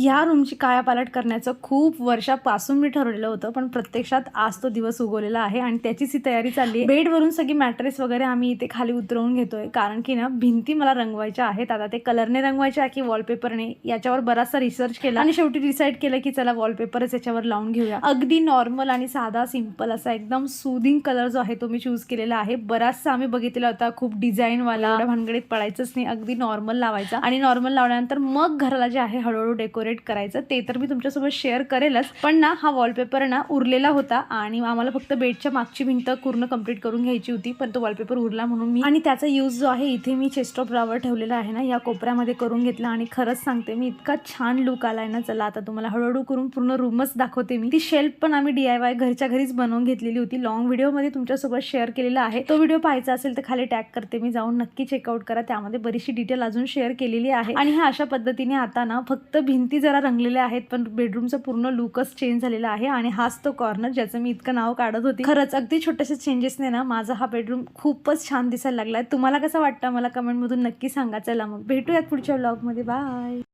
ह्या रूमची कायापालट करण्याचं खूप वर्षापासून मी ठरवलेलं होतं पण प्रत्यक्षात आज तो दिवस उगवलेला आहे आणि त्याचीच ही तयारी चालली आहे. बेडवरून सगळी मॅट्रेस वगैरे आम्ही इथे खाली उतरवून घेतोय कारण की ना भिंती मला रंगवायच्या आहेत. आता ते कलरने रंगवायच्या की वॉलपेपरने याच्यावर बराचसा रिसर्च केला. आणि शेवटी डिसाईड केलं की चला वॉलपेपरच याच्यावर लावून घेऊया. अगदी नॉर्मल आणि साधा सिंपल असा एकदम सुदिंग कलर जो आहे तो मी चूज केलेला आहे. बराचसा आम्ही बघितलेला होता खूप डिझाईनवाला भानगडीत पडायचंच नाही. अगदी नॉर्मल लावायचा. आणि नॉर्मल लावल्यानंतर मग घराला जे आहे हळूहळू डेकोरेट करायचं ते तर मी तुमच्यासोबत शेअर करेलच. पण ना हा वॉलपेपर ना उरलेला होता आणि आम्हाला फक्त बेडच्या मागची भिंत पूर्ण कंप्लीट करून घ्यायची होती पण तो वॉलपेपर उरला म्हणून मी आणि त्याचा यूज जो आहे इथे मी चेस्ट ऑफ ड्रावर ठेवलेला आहे ना या कोपऱ्यामध्ये करून घेतला आणि खरंच सांगते मी इतका छान लुक आहे ना चला आता तुम्हाला हळूहळू करून पूर्ण रूमच दाखवते मी. ती शेल्फ पण आम्ही डी आय वाय घरच्या घरीच बनवून घेतलेली होती. लॉंग व्हिडिओमध्ये तुमच्यासोबत शेअर केलेला आहे. तो व्हिडिओ पाहायचा असेल तर खाली टॅग करते मी. जाऊन नक्की चेकआउट करा. त्यामध्ये बरीचशी डिटेल अजून शेअर केलेली आहे. आणि ह्या अशा पद्धतीने आता ना फक्त भिंती जरा रंगलेल्या आहेत पण बेडरूमचा पूर्ण लुकच चेंज झालेला आहे आणि हाच तो कॉर्नर ज्याचं मी इतकं नाव काढत होती. खरंच अगदी छोट्याशा चेंजेसने ना माझा हा बेडरूम खूपच छान दिसायला लागलाय. तुम्हाला कसं वाटतं मला कमेंटमधून नक्की सांगा. चला मग भेटूयात पुढच्या ब्लॉगमध्ये बाय